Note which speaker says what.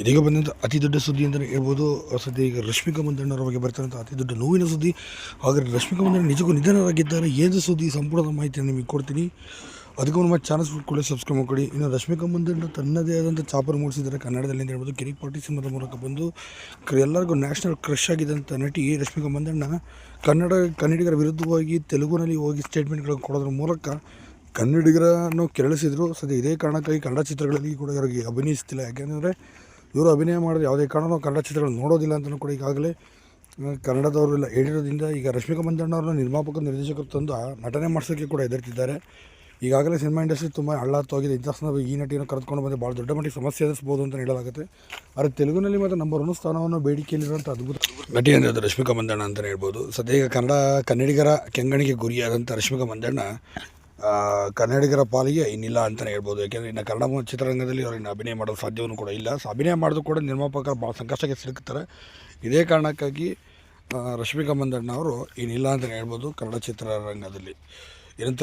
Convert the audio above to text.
Speaker 1: ಇದೀಗ ಬಂದಂಥ ಅತಿ ದೊಡ್ಡ ಸುದ್ದಿ ಅಂತಲೇ ಹೇಳ್ಬೋದು. ಸದ್ಯ ಈಗ ರಶ್ಮಿಕಾ ಮಂದಣ್ಣರ ಬಗ್ಗೆ ಬರ್ತಾರಂಥ ಅತಿ ದೊಡ್ಡ ನೋವಿನ ಸುದ್ದಿ. ಹಾಗಾದರೆ ರಶ್ಮಿಕಾ ಮಂದಣ್ಣ ನಿಜಕ್ಕೂ ನಿಧನರಾಗಿದ್ದಾರೆ. ಏನು ಸುದ್ದಿ? ಸಂಪೂರ್ಣ ಮಾಹಿತಿಯನ್ನು ನಿಮಗೆ ಕೊಡ್ತೀನಿ. ಅದಕ್ಕೂ ನಮ್ಮ ಚಾನಲ್ಸ್ ಕೂಡ ಸಬ್ಸ್ಕ್ರೈಬ್ ಮಾಡ್ಕೊಳ್ಳಿ. ಇನ್ನು ರಶ್ಮಿಕಾ ಮಂದಣ್ಣ ತನ್ನದೇ ಆದಂಥ ಚಾಪರ್ ಮೂಡಿಸಿದ್ದಾರೆ ಕನ್ನಡದಲ್ಲಿ ಅಂತ ಹೇಳ್ಬೋದು. ಕಿರಿಕ್ ಪಾರ್ಟಿ ಸಿನಿಮಾದ ಮೂಲಕ ಬಂದು ಎಲ್ಲರಿಗೂ ನ್ಯಾಷನಲ್ ಕ್ರಶ್ ಆಗಿದ್ದಂಥ ನಟಿ ರಶ್ಮಿಕಾ ಮಂದಣ್ಣ ಕನ್ನಡ ಕನ್ನಡಿಗರ ವಿರುದ್ಧವಾಗಿ ತೆಲುಗುನಲ್ಲಿ ಹೋಗಿ ಸ್ಟೇಟ್ಮೆಂಟ್ಗಳನ್ನು ಕೊಡೋದ್ರ ಮೂಲಕ ಕನ್ನಡಿಗರನ್ನು ಕೆರಳಿಸಿದ್ರು. ಸದ್ಯ ಇದೇ ಕಾರಣಕ್ಕಾಗಿ ಕನ್ನಡ ಚಿತ್ರಗಳಲ್ಲಿ ಕೂಡ ಇವರಿಗೆ ಅಭಿನಯಿಸ್ತಿಲ್ಲ. ಯಾಕೆಂದರೆ ಇವರು ಅಭಿನಯ ಮಾಡಿದ್ರೆ ಯಾವುದೇ ಕಾರಣವೂ ಕನ್ನಡ ಚಿತ್ರಗಳನ್ನು ನೋಡೋದಿಲ್ಲ ಅಂತಲೂ ಕೂಡ ಈಗಾಗಲೇ ಕನ್ನಡದವರು ಇಲ್ಲ ಹೇಳಿರೋದ್ರಿಂದ ಈಗ ರಶ್ಮಿಕಾ ಮಂದಣ್ಣವ್ರನ್ನ ನಿರ್ಮಾಪಕ, ನಿರ್ದೇಶಕರು ತಂದು ನಟನೆ ಮಾಡಿಸೋಕ್ಕೆ ಕೂಡ ಹೆದರ್ತಿದ್ದಾರೆ. ಈಗಾಗಲೇ ಸಿನಿಮಾ ಇಂಡಸ್ಟ್ರಿ ತುಂಬ ಹಳ್ಳಾತ್ತೋಗಿದೆ ಇಂಥ ಸಂದರ್ಭ ಈ ನಟಿಯನ್ನು ಕರೆದುಕೊಂಡು ಬಂದರೆ ಭಾಳ ದೊಡ್ಡ ಮಟ್ಟಿಗೆ ಸಮಸ್ಯೆ ಎದುರಿಸ್ಬೋದು ಅಂತ ಹೇಳಲಾಗುತ್ತೆ. ಆದರೆ ತೆಲುಗಿನಲ್ಲಿ ಮತ್ತು ನಂಬರ್ ಒನ್ ಸ್ಥಾನವನ್ನು ಬೇಡಿಕೆಯಲ್ಲಿರುವಂಥ ಅದ್ಭುತ ನಟಿ ಅಂದರೆ ಅದು ರಶ್ಮಿಕಾ ಮಂದಣ್ಣ ಅಂತಲೇ ಹೇಳ್ಬೋದು. ಸದ್ಯ ಈಗ ಕನ್ನಡ ಕನ್ನಡಿಗರ ಕೆಂಗಣಿಗೆ ಗುರಿಯಾದಂಥ ರಶ್ಮಿಕಾ ಮಂದಣ್ಣ ಕನ್ನಡಿಗರ ಪಾಲಿಗೆ ಇನ್ನಿಲ್ಲ ಅಂತಲೇ ಹೇಳ್ಬೋದು. ಯಾಕೆಂದರೆ ಇನ್ನು ಕನ್ನಡ ಚಿತ್ರರಂಗದಲ್ಲಿ ಅವ್ರು ಇನ್ನು ಅಭಿನಯ ಮಾಡೋದು ಸಾಧ್ಯವೂ ಕೂಡ ಇಲ್ಲ. ಸೊ ಅಭಿನಯ ಮಾಡೋದು ಕೂಡ ನಿರ್ಮಾಪಕರು ಭಾಳ ಸಂಕಷ್ಟಕ್ಕೆ ಸಿಲುಕ್ತಾರೆ. ಇದೇ ಕಾರಣಕ್ಕಾಗಿ ರಶ್ಮಿಕಾ ಮಂದಣ್ಣ ಅವರು ಇನ್ನಿಲ್ಲ ಅಂತಲೇ ಹೇಳ್ಬೋದು ಕನ್ನಡ ಚಿತ್ರರಂಗದಲ್ಲಿ. ಏನಂತ